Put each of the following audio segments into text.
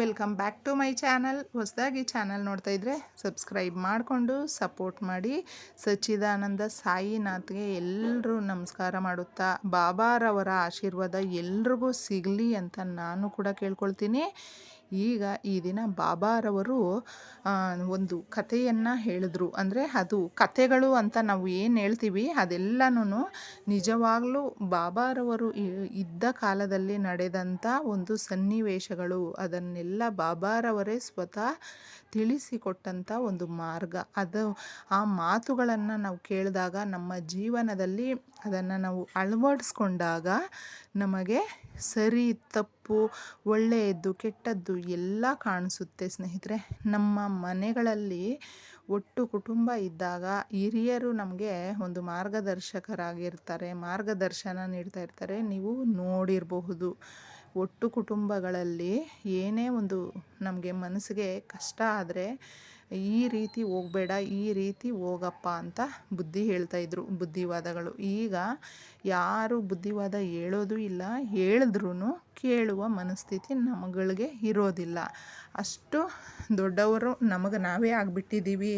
Welcome back to my channel. ಹೊಸದಾಗಿ channel ನೋಡ್ತಾ ಇದ್ದರೆ ಸಬ್ಸ್ಕ್ರೈಬ್ ಮಾಡಿಕೊಂಡು ಸಪೋರ್ಟ್ ಮಾಡಿ. ಸಚ್ಚಿದಾನಂದ ಸಾಯಿನಾಥ್ಗೆ ಎಲ್ಲರೂ ನಮಸ್ಕಾರ ಮಾಡುತ್ತಾ, ಬಾಬಾರವರ ಆಶೀರ್ವಾದ ಎಲ್ರಿಗೂ ಸಿಗಲಿ ಅಂತ ನಾನು ಕೂಡ ಕೇಳ್ಕೊಳ್ತೀನಿ. ಈಗ ಈ ದಿನ ಬಾಬಾರವರು ಒಂದು ಕಥೆಯನ್ನು ಹೇಳಿದ್ರು. ಅಂದರೆ ಅದು ಕಥೆಗಳು ಅಂತ ನಾವು ಏನು ಹೇಳ್ತೀವಿ ಅದೆಲ್ಲನೂ ನಿಜವಾಗಲೂ ಬಾಬಾರವರು ಇದ್ದ ಕಾಲದಲ್ಲಿ ನಡೆದಂಥ ಒಂದು ಸನ್ನಿವೇಶಗಳು. ಅದನ್ನೆಲ್ಲ ಬಾಬಾರವರೇ ಸ್ವತಃ ತಿಳಿಸಿಕೊಟ್ಟಂಥ ಒಂದು ಮಾರ್ಗ. ಅದು ಆ ಮಾತುಗಳನ್ನು ನಾವು ಕೇಳಿದಾಗ ನಮ್ಮ ಜೀವನದಲ್ಲಿ ಅದನ್ನು ನಾವು ಅಳವಡಿಸ್ಕೊಂಡಾಗ ನಮಗೆ ಸರಿ, ತಪ್ಪು ಒಳ್ಳೆಯದು ಕೆಟ್ಟದ್ದು ಎಲ್ಲ ಕಾಣಿಸುತ್ತೆ ಸ್ನೇಹಿತರೆ. ನಮ್ಮ ಮನೆಗಳಲ್ಲಿ ಒಟ್ಟು ಕುಟುಂಬ ಇದ್ದಾಗ ಹಿರಿಯರು ನಮಗೆ ಒಂದು ಮಾರ್ಗದರ್ಶಕರಾಗಿರ್ತಾರೆ, ಮಾರ್ಗದರ್ಶನ ನೀಡ್ತಾ ಇರ್ತಾರೆ. ನೀವು ನೋಡಿರಬಹುದು. ಒಟ್ಟು ಕುಟುಂಬಗಳಲ್ಲಿ ಏನೇ ಒಂದು ನಮಗೆ ಮನಸ್ಸಿಗೆ ಕಷ್ಟ ಆದರೆ ಈ ರೀತಿ ಹೋಗಬೇಡ, ಈ ರೀತಿ ಹೋಗಪ್ಪ ಅಂತ ಬುದ್ಧಿ ಹೇಳ್ತಾಯಿದ್ರು ಬುದ್ಧಿವಾದಗಳು. ಈಗ ಯಾರು ಬುದ್ಧಿವಾದ ಹೇಳೋದು ಇಲ್ಲ. ಹೇಳಿದ್ರೂ ಕೇಳುವ ಮನಸ್ಥಿತಿ ನಮಗಳಿಗೆ ಇರೋದಿಲ್ಲ. ಅಷ್ಟು ದೊಡ್ಡವರು ನಮಗೆ ನಾವೇ ಆಗಿಬಿಟ್ಟಿದ್ದೀವಿ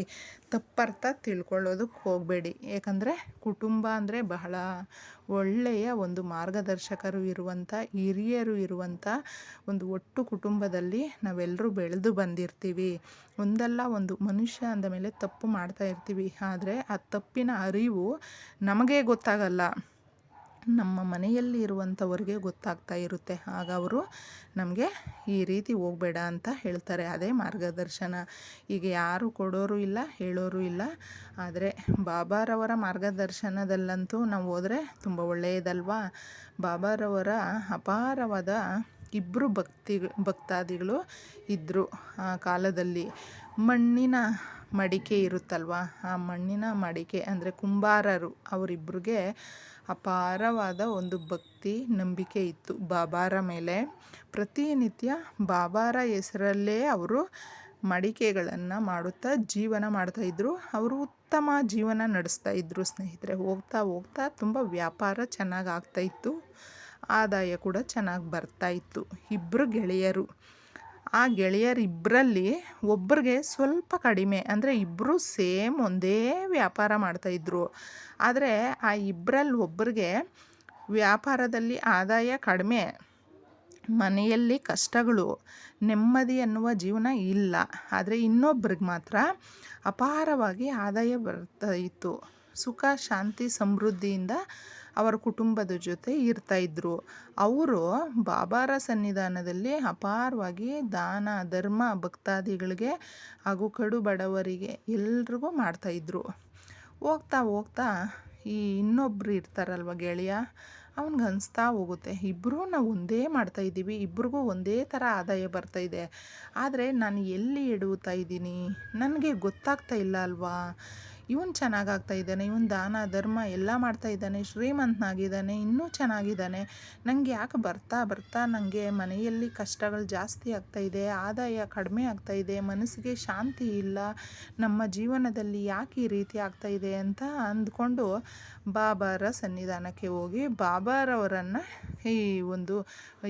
ತಪ್ಪರ್ಥ ತಿಳ್ಕೊಳ್ಳೋದಕ್ಕೆ ಹೋಗಬೇಡಿ. ಯಾಕಂದರೆ ಕುಟುಂಬ ಅಂದರೆ ಬಹಳ ಒಳ್ಳೆಯ ಒಂದು ಮಾರ್ಗದರ್ಶಕರು ಇರುವಂಥ ಹಿರಿಯರು ಇರುವಂಥ ಒಂದು ಒಟ್ಟು ಕುಟುಂಬದಲ್ಲಿ ನಾವೆಲ್ಲರೂ ಬೆಳೆದು ಬಂದಿರ್ತೀವಿ. ಒಂದಲ್ಲ ಒಂದು ಮನುಷ್ಯ ಅಂದ ಮೇಲೆ ತಪ್ಪು ಮಾಡ್ತಾ ಇರ್ತೀವಿ. ಆದರೆ ಆ ತಪ್ಪಿನ ಅರಿವು ನಮಗೆ ಗೊತ್ತಾಗಲ್ಲ. ನಮ್ಮ ಮನೆಯಲ್ಲಿ ಇರುವಂಥವ್ರಿಗೆ ಗೊತ್ತಾಗ್ತಾ ಇರುತ್ತೆ. ಆಗ ಅವರು ನಮಗೆ ಈ ರೀತಿ ಹೋಗಬೇಡ ಅಂತ ಹೇಳ್ತಾರೆ. ಅದೇ ಮಾರ್ಗದರ್ಶನ. ಈಗ ಯಾರು ಕೊಡೋರು ಇಲ್ಲ, ಹೇಳೋರು ಇಲ್ಲ. ಆದರೆ ಬಾಬಾರವರ ಮಾರ್ಗದರ್ಶನದಲ್ಲಂತೂ ನಾವು ಹೋದರೆ ತುಂಬ ಒಳ್ಳೆಯದಲ್ವಾ ಬಾಬಾರವರ ಅಪಾರವಾದ ಇಬ್ಬರು ಭಕ್ತಿ, ಭಕ್ತಾದಿಗಳು ಇದ್ದರು ಆ ಕಾಲದಲ್ಲಿ. ಮಣ್ಣಿನ ಮಡಿಕೆ ಇರುತ್ತಲ್ವ? ಆ ಮಣ್ಣಿನ ಮಡಿಕೆ ಅಂದರೆ ಕುಂಬಾರರು. ಅವರಿಬ್ಬರಿಗೆ ಅಪಾರವಾದ ಒಂದು ಭಕ್ತಿ, ನಂಬಿಕೆ ಇತ್ತು ಬಾಬಾರ ಮೇಲೆ. ಪ್ರತಿನಿತ್ಯ ಬಾಬಾರ ಹೆಸರಲ್ಲೇ ಅವರು ಮಡಿಕೆಗಳನ್ನು ಮಾಡುತ್ತಾ ಜೀವನ ಮಾಡ್ತಾಯಿದ್ರು ಅವರು ಉತ್ತಮ ಜೀವನ ನಡೆಸ್ತಾ ಇದ್ದರು ಸ್ನೇಹಿತರೆ. ಹೋಗ್ತಾ ಹೋಗ್ತಾ ತುಂಬ ವ್ಯಾಪಾರ ಚೆನ್ನಾಗಿ ಆಗ್ತಾಯಿತ್ತು ಆದಾಯ ಕೂಡ ಚೆನ್ನಾಗಿ ಬರ್ತಾಯಿತ್ತು ಇಬ್ಬರು ಗೆಳೆಯರು. ಆ ಗೆಳೆಯರಿಬ್ಬರಲ್ಲಿ ಒಬ್ಬರಿಗೆ ಸ್ವಲ್ಪ ಕಡಿಮೆ, ಅಂದರೆ ಇಬ್ಬರು ಸೇಮ್ ಒಂದೇ ವ್ಯಾಪಾರ ಮಾಡ್ತಾಯಿದ್ರು ಆದರೆ ಆ ಇಬ್ಬರಲ್ಲಿ ಒಬ್ಬರಿಗೆ ವ್ಯಾಪಾರದಲ್ಲಿ ಆದಾಯ ಕಡಿಮೆ, ಮನೆಯಲ್ಲಿ ಕಷ್ಟಗಳು, ನೆಮ್ಮದಿ ಅನ್ನುವ ಜೀವನ ಇಲ್ಲ. ಆದರೆ ಇನ್ನೊಬ್ರಿಗೆ ಮಾತ್ರ ಅಪಾರವಾಗಿ ಆದಾಯ ಬರ್ತಾ ಇತ್ತು. ಸುಖ, ಶಾಂತಿ, ಸಮೃದ್ಧಿಯಿಂದ ಅವರ ಕುಟುಂಬದ ಜೊತೆ ಇರ್ತಾ ಇದ್ರು. ಅವರು ಬಾಬಾರ ಸನ್ನಿಧಾನದಲ್ಲಿ ಅಪಾರವಾಗಿ ದಾನ, ಧರ್ಮ, ಭಕ್ತಾದಿಗಳಿಗೆ ಹಾಗೂ ಕಡು ಬಡವರಿಗೆ ಎಲ್ರಿಗೂ ಮಾಡ್ತಾಯಿದ್ರು ಹೋಗ್ತಾ ಹೋಗ್ತಾ ಈ ಇನ್ನೊಬ್ರು ಇರ್ತಾರಲ್ವ ಗೆಳೆಯ? ಅವ್ನಿಗೆ ಅನಿಸ್ತಾ ಹೋಗುತ್ತೆ. ಇಬ್ಬರೂ ನಾವು ಒಂದೇ ಮಾಡ್ತಾ ಇದ್ದೀವಿ. ಇಬ್ರಿಗೂ ಒಂದೇ ಥರ ಆದಾಯ ಬರ್ತಾ ಇದೆ. ಆದರೆ ನಾನು ಎಲ್ಲಿ ಎಡುತ್ತಾ ಇದ್ದೀನಿ? ನನಗೆ ಗೊತ್ತಾಗ್ತಾ ಇಲ್ಲ ಅಲ್ವಾ? ಇವನು ಚೆನ್ನಾಗಾಗ್ತಾ ಇದ್ದಾನೆ, ಇವನು ದಾನ, ಧರ್ಮ ಎಲ್ಲ ಮಾಡ್ತಾ ಇದ್ದಾನೆ, ಶ್ರೀಮಂತನಾಗಿದ್ದಾನೆ, ಇನ್ನೂ ಚೆನ್ನಾಗಿದ್ದಾನೆ. ನನಗೆ ಯಾಕೆ ಬರ್ತಾ ಬರ್ತಾ ನನಗೆ ಮನೆಯಲ್ಲಿ ಕಷ್ಟಗಳು ಜಾಸ್ತಿ ಆಗ್ತಾ ಇದೆ, ಆದಾಯ ಕಡಿಮೆ ಆಗ್ತಾ ಇದೆ, ಮನಸ್ಸಿಗೆ ಶಾಂತಿ ಇಲ್ಲ, ನಮ್ಮ ಜೀವನದಲ್ಲಿ ಯಾಕೆ ಈ ರೀತಿ ಆಗ್ತಾ ಇದೆ ಅಂತ ಅಂದ್ಕೊಂಡು ಬಾಬಾರ ಸನ್ನಿಧಾನಕ್ಕೆ ಹೋಗಿ ಬಾಬಾರವರನ್ನು ಈ ಒಂದು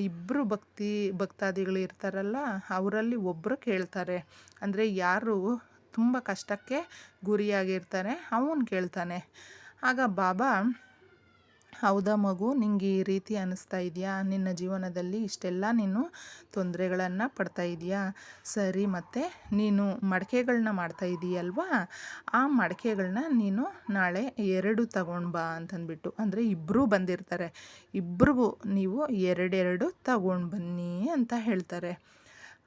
ಇಬ್ಬರು ಭಕ್ತಿ ಭಕ್ತಾದಿಗಳು ಇರ್ತಾರಲ್ಲ ಅವರಲ್ಲಿ ಒಬ್ಬರು ಕೇಳ್ತಾರೆ. ಅಂದರೆ ಯಾರು ತುಂಬ ಕಷ್ಟಕ್ಕೆ ಗುರಿಯಾಗಿರ್ತಾನೆ, ಅವನು ಕೇಳ್ತಾನೆ. ಆಗ ಬಾಬಾ, ಹೌದಾ ಮಗು, ನಿಂಗೆ ಈ ರೀತಿ ಅನ್ನಿಸ್ತಾ ಇದೆಯಾ? ನಿನ್ನ ಜೀವನದಲ್ಲಿ ಇಷ್ಟೆಲ್ಲ ನೀನು ತೊಂದರೆಗಳನ್ನು ಪಡ್ತಾ ಇದೆಯಾ? ಸರಿ ಮತ್ತು, ನೀನು ಮಡಕೆಗಳನ್ನ ಮಾಡ್ತಾ ಇದೀಯಲ್ವಾ? ಆ ಮಡಕೆಗಳನ್ನ ನೀನು ನಾಳೆ ಎರಡು ತಗೊಂಡು ಬಾ ಅಂತಂದ್ಬಿಟ್ಟು, ಅಂದರೆ ಇಬ್ಬರೂ ಬಂದಿರ್ತಾರೆ. ಇಬ್ರಿಗೂ ನೀವು ಎರಡೆರಡು ತಗೊಂಡು ಬನ್ನಿ ಅಂತ ಹೇಳ್ತಾರೆ.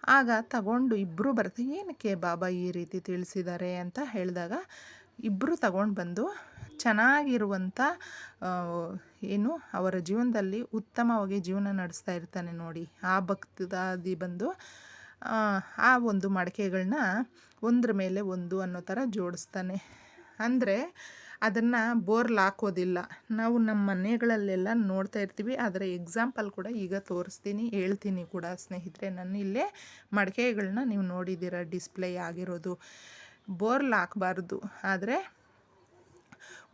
ಆಗ ತಗೊಂಡು ಇಬ್ಬರು ಬರ್ತಾರೆ ಏನಕ್ಕೆ ಬಾಬಾ ಈ ರೀತಿ ತಿಳಿಸಿದ್ದಾರೆ? ಅಂತ ಹೇಳಿದಾಗ ಇಬ್ಬರು ತಗೊಂಡು ಬಂದು ಚೆನ್ನಾಗಿರುವಂಥ ಏನು ಅವರ ಜೀವನದಲ್ಲಿ ಉತ್ತಮವಾಗಿ ಜೀವನ ನಡೆಸ್ತಾ ಇರ್ತಾನೆ ನೋಡಿ. ಆ ಭಕ್ತಾದಿ ಬಂದು, ಆ ಒಂದು ಮಡಕೆಗಳನ್ನ ಒಂದ್ರ ಮೇಲೆ ಒಂದು ಅನ್ನೋ ಥರ ಜೋಡಿಸ್ತಾನೆ. ಅಂದರೆ ಅದನ್ನು ಬೋರ್ಲ್ ಹಾಕೋದಿಲ್ಲ. ನಾವು ನಮ್ಮ ಮನೆಗಳಲ್ಲೆಲ್ಲ ನೋಡ್ತಾ ಇರ್ತೀವಿ. ಅದರ ಎಕ್ಸಾಂಪಲ್ ಕೂಡ ಈಗ ತೋರಿಸ್ತೀನಿ, ಹೇಳ್ತೀನಿ ಕೂಡ ಸ್ನೇಹಿತರೆ. ನಾನು ಇಲ್ಲೇ ಮಡಿಕೆಗಳನ್ನ ನೀವು ನೋಡಿದ್ದೀರ, ಡಿಸ್ಪ್ಲೇ ಆಗಿರೋದು. ಬೋರ್ಲ್ ಹಾಕಬಾರ್ದು. ಆದರೆ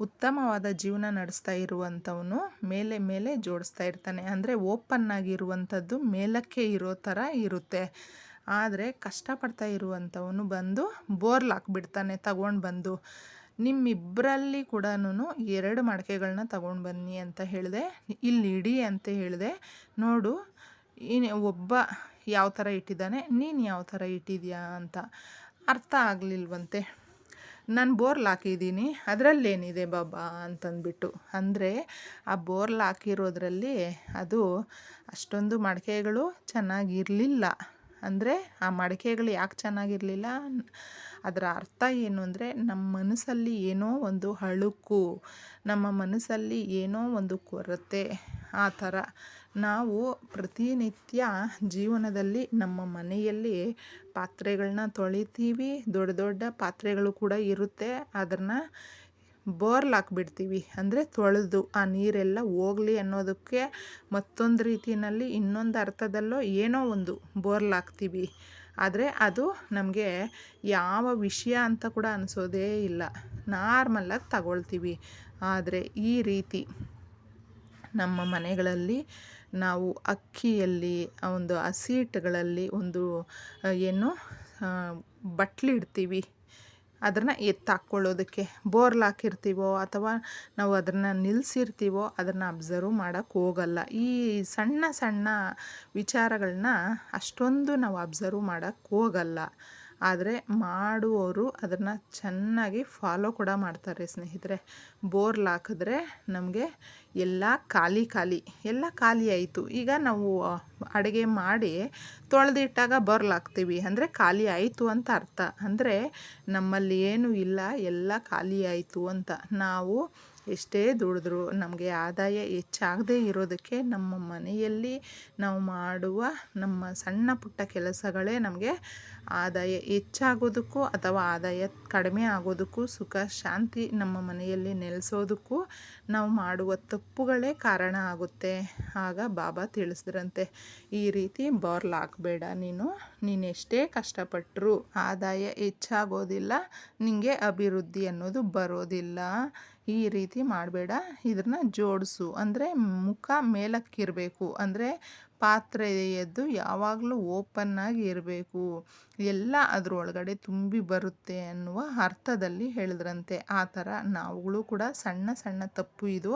ಉತ್ತಮವಾದ ಜೀವನ ನಡೆಸ್ತಾ ಇರುವಂಥವನು ಮೇಲೆ ಮೇಲೆ ಜೋಡಿಸ್ತಾ ಇರ್ತಾನೆ. ಅಂದರೆ ಓಪನ್ ಆಗಿರುವಂಥದ್ದು ಮೇಲಕ್ಕೆ ಇರೋ ಥರ ಇರುತ್ತೆ. ಆದರೆ ಕಷ್ಟಪಡ್ತಾ ಇರುವಂಥವನು ಬಂದು ಬೋರ್ಲ್ ಹಾಕ್ಬಿಡ್ತಾನೆ, ತಗೊಂಡು ಬಂದು. ನಿಮ್ಮಿಬ್ಬರಲ್ಲಿ ಕೂಡ ಎರಡು ಮಡಕೆಗಳನ್ನ ತಗೊಂಡು ಬನ್ನಿ ಅಂತ ಹೇಳಿದೆ. ಇಲ್ಲಿ ಇಡಿ ಅಂತ ಹೇಳಿದೆ. ನೋಡು ಒಬ್ಬ ಯಾವ ಥರ ಇಟ್ಟಿದ್ದಾನೆ, ನೀನು ಯಾವ ಥರ ಇಟ್ಟಿದ್ಯಾ ಅಂತ. ಅರ್ಥ ಆಗಲಿಲ್ವಂತೆ. ನಾನು ಬೋರ್ಲ್ ಹಾಕಿದ್ದೀನಿ, ಅದರಲ್ಲೇನಿದೆ ಬಾಬಾ ಅಂತಂದ್ಬಿಟ್ಟು. ಅಂದರೆ ಆ ಬೋರ್ಲ್ ಹಾಕಿರೋದ್ರಲ್ಲಿ ಅದು ಅಷ್ಟೊಂದು ಮಡಕೆಗಳು ಚೆನ್ನಾಗಿರಲಿಲ್ಲ. ಅಂದರೆ ಆ ಮಡಕೆಗಳು ಯಾಕೆ ಚೆನ್ನಾಗಿರಲಿಲ್ಲ? ಅದರ ಅರ್ಥ ಏನು ಅಂದರೆ ನಮ್ಮ ಮನಸ್ಸಲ್ಲಿ ಏನೋ ಒಂದು ಹಳುಕು, ನಮ್ಮ ಮನಸ್ಸಲ್ಲಿ ಏನೋ ಒಂದು ಕೊರತೆ. ಆ ಥರ ನಾವು ಪ್ರತಿನಿತ್ಯ ಜೀವನದಲ್ಲಿ ನಮ್ಮ ಮನೆಯಲ್ಲಿ ಪಾತ್ರೆಗಳನ್ನ ತೊಳಿತೀವಿ. ದೊಡ್ಡ ದೊಡ್ಡ ಪಾತ್ರೆಗಳು ಕೂಡ ಇರುತ್ತೆ. ಅದನ್ನು ಬೋರ್ಲ್ ಹಾಕ್ಬಿಡ್ತೀವಿ. ಅಂದರೆ ತೊಳೆದು ಆ ನೀರೆಲ್ಲ ಹೋಗಲಿ ಅನ್ನೋದಕ್ಕೆ ಮತ್ತೊಂದು ರೀತಿಯಲ್ಲಿ ಇನ್ನೊಂದು ಅರ್ಥದಲ್ಲೋ ಏನೋ ಒಂದು ಬೋರ್ಲ್ ಹಾಕ್ತೀವಿ. ಆದರೆ ಅದು ನಮಗೆ ಯಾವ ವಿಷಯ ಅಂತ ಕೂಡ ಅನಿಸೋದೇ ಇಲ್ಲ. ನಾರ್ಮಲ್ಲಾಗಿ ತಗೊಳ್ತೀವಿ. ಆದರೆ ಈ ರೀತಿ ನಮ್ಮ ಮನೆಗಳಲ್ಲಿ ನಾವು ಅಕ್ಕಿಯಲ್ಲಿ, ಒಂದು ಹಸಿಟ್ಟುಗಳಲ್ಲಿ ಒಂದು ಏನು ಬಟ್ಲಿಡ್ತೀವಿ ಅದನ್ನು ಎತ್ತಾಕ್ಕೊಳ್ಳೋದಕ್ಕೆ ಬೋರ್ಲ್ ಹಾಕಿರ್ತೀವೋ ಅಥವಾ ನಾವು ಅದನ್ನು ನಿಲ್ಲಿಸಿರ್ತೀವೋ ಅದನ್ನು ಅಬ್ಸರ್ವ್ ಮಾಡೋಕ್ಕೆ ಹೋಗಲ್ಲ. ಈ ಸಣ್ಣ ಸಣ್ಣ ವಿಚಾರಗಳನ್ನ ಅಷ್ಟೊಂದು ನಾವು ಅಬ್ಸರ್ವ್ ಮಾಡೋಕ್ಕೆ ಹೋಗಲ್ಲ. ಆದರೆ ಮಾಡುವವರು ಅದನ್ನು ಚೆನ್ನಾಗಿ ಫಾಲೋ ಕೂಡ ಮಾಡ್ತಾರೆ ಸ್ನೇಹಿತರೆ. ಬೋರ್ಲ್ ಹಾಕಿದ್ರೆ ನಮಗೆ ಎಲ್ಲ ಖಾಲಿ ಖಾಲಿ, ಎಲ್ಲ ಖಾಲಿ ಆಯಿತು. ಈಗ ನಾವು ಅಡುಗೆ ಮಾಡಿ ತೊಳೆದಿಟ್ಟಾಗ ಬೋರ್ಲ್ ಹಾಕ್ತೀವಿ ಅಂದರೆ ಖಾಲಿ ಆಯಿತು ಅಂತ ಅರ್ಥ. ಅಂದರೆ ನಮ್ಮಲ್ಲಿ ಏನೂ ಇಲ್ಲ, ಎಲ್ಲ ಖಾಲಿ ಆಯಿತು ಅಂತ. ನಾವು ಎಷ್ಟೇ ದುಡಿದ್ರು ನಮಗೆ ಆದಾಯ ಹೆಚ್ಚಾಗದೇ ಇರೋದಕ್ಕೆ ನಮ್ಮ ಮನೆಯಲ್ಲಿ ನಾವು ಮಾಡುವ ನಮ್ಮ ಸಣ್ಣ ಪುಟ್ಟ ಕೆಲಸಗಳೇ ನಮಗೆ ಆದಾಯ ಹೆಚ್ಚಾಗೋದಕ್ಕೂ ಅಥವಾ ಆದಾಯ ಕಡಿಮೆ ಆಗೋದಕ್ಕೂ ಸುಖ, ಶಾಂತಿ ನಮ್ಮ ಮನೆಯಲ್ಲಿ ನೆಲೆಸೋದಕ್ಕೂ ನಾವು ಮಾಡುವ ತಪ್ಪುಗಳೇ ಕಾರಣ ಆಗುತ್ತೆ. ಆಗ ಬಾಬಾ ತಿಳಿಸಿದ್ರಂತೆ, ಈ ರೀತಿ ಬೋರ್ಲ್ ಹಾಕಬೇಡ ನೀನು. ನೀನು ಎಷ್ಟೇ ಕಷ್ಟಪಟ್ಟರು ಆದಾಯ ಹೆಚ್ಚಾಗೋದಿಲ್ಲ ನಿಮಗೆ ಅಭಿವೃದ್ಧಿ ಅನ್ನೋದು ಬರೋದಿಲ್ಲ. ಈ ರೀತಿ ಮಾಡಬೇಡ. ಇದನ್ನು ಜೋಡಿಸು. ಅಂದರೆ ಮುಖ ಮೇಲಕ್ಕಿರಬೇಕು. ಅಂದರೆ ಪಾತ್ರೆಯದ್ದು ಯಾವಾಗಲೂ ಓಪನ್ನಾಗಿ ಇರಬೇಕು. ಎಲ್ಲ ಅದರೊಳಗಡೆ ತುಂಬಿ ಬರುತ್ತೆ ಅನ್ನುವ ಅರ್ಥದಲ್ಲಿ ಹೇಳಿದ್ರಂತೆ. ಆ ಥರ ನಾವುಗಳು ಕೂಡ ಸಣ್ಣ ಸಣ್ಣ ತಪ್ಪು ಇದು.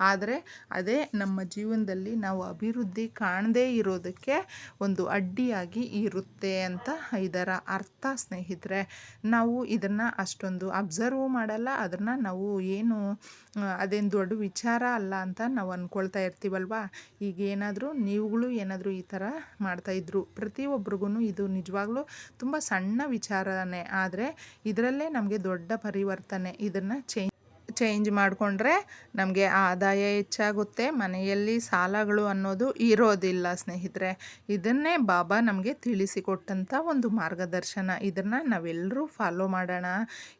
ಆದರೆ ಅದೇ ನಮ್ಮ ಜೀವನದಲ್ಲಿ ನಾವು ಅಭಿವೃದ್ಧಿ ಕಾಣದೇ ಇರೋದಕ್ಕೆ ಒಂದು ಅಡ್ಡಿಯಾಗಿ ಇರುತ್ತೆ ಅಂತ ಇದರ ಅರ್ಥ ಸ್ನೇಹಿತರೆ. ನಾವು ಇದನ್ನು ಅಷ್ಟೊಂದು ಅಬ್ಸರ್ವ್ ಮಾಡಲ್ಲ. ಅದನ್ನು ನಾವು ಏನು, ಅದೇನು ದೊಡ್ಡ ವಿಚಾರ ಅಲ್ಲ ಅಂತ ನಾವು ಅಂದ್ಕೊಳ್ತಾ ಇರ್ತೀವಲ್ವಾ? ಈಗ ಏನಾದರೂ ನೀವುಗಳು ಏನಾದರೂ ಈ ಥರ ಮಾಡ್ತಾಯಿದ್ರು ಪ್ರತಿಯೊಬ್ರಿಗೂ ಇದು ನಿಜವಾಗ್ಲೂ ತುಂಬ ಸಣ್ಣ ವಿಚಾರನೇ. ಆದರೆ ಇದರಲ್ಲೇ ನಮಗೆ ದೊಡ್ಡ ಪರಿವರ್ತನೆ. ಇದನ್ನು ಚೇಂಜ್ ಚೇಂಜ್ ಮಾಡಿಕೊಂಡ್ರೆ ನಮಗೆ ಆದಾಯ ಹೆಚ್ಚಾಗುತ್ತೆ. ಮನೆಯಲ್ಲಿ ಸಾಲಗಳು ಅನ್ನೋದು ಇರೋದಿಲ್ಲ ಸ್ನೇಹಿತರೆ. ಇದನ್ನೇ ಬಾಬಾ ನಮಗೆ ತಿಳಿಸಿಕೊಟ್ಟಂಥ ಒಂದು ಮಾರ್ಗದರ್ಶನ. ಇದನ್ನು ನಾವೆಲ್ಲರೂ ಫಾಲೋ ಮಾಡೋಣ.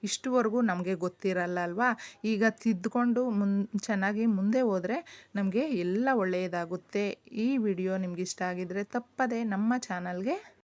ಇಷ್ಟುವರೆಗೂ ನಮಗೆ ಗೊತ್ತಿರಲ್ಲ ಅಲ್ವಾ? ಈಗ ತಿದ್ದುಕೊಂಡು ಮುನ್, ಚೆನ್ನಾಗಿ ಮುಂದೆ ಹೋದರೆ ನಮಗೆ ಎಲ್ಲ ಒಳ್ಳೆಯದಾಗುತ್ತೆ. ಈ ವಿಡಿಯೋ ನಿಮ್ಗೆ ಇಷ್ಟ ಆಗಿದರೆ ತಪ್ಪದೆ ನಮ್ಮ ಚಾನಲ್ಗೆ